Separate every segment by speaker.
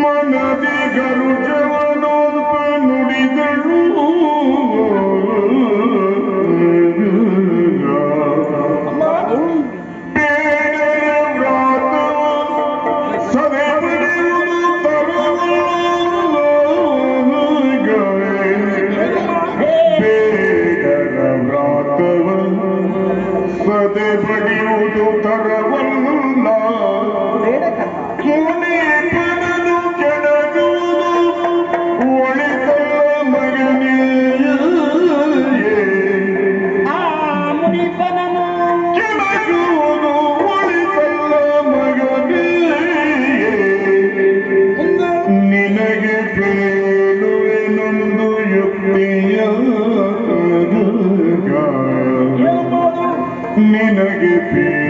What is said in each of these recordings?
Speaker 1: मन दी गरुजवा ಪಡೆಯುವುದು ತರವಲ್ಲ. ಕೋಣೆ ಕನನು ಕೆಡಗುವುದು ಒಳಿತ ಮಗನಿಯೇ
Speaker 2: ಆ ಮುನಿಪನನು
Speaker 1: ಕೆಡಗುವುದು ನಿನಗೆ ಬೇ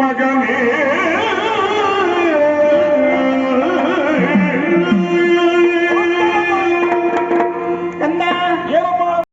Speaker 1: மகனே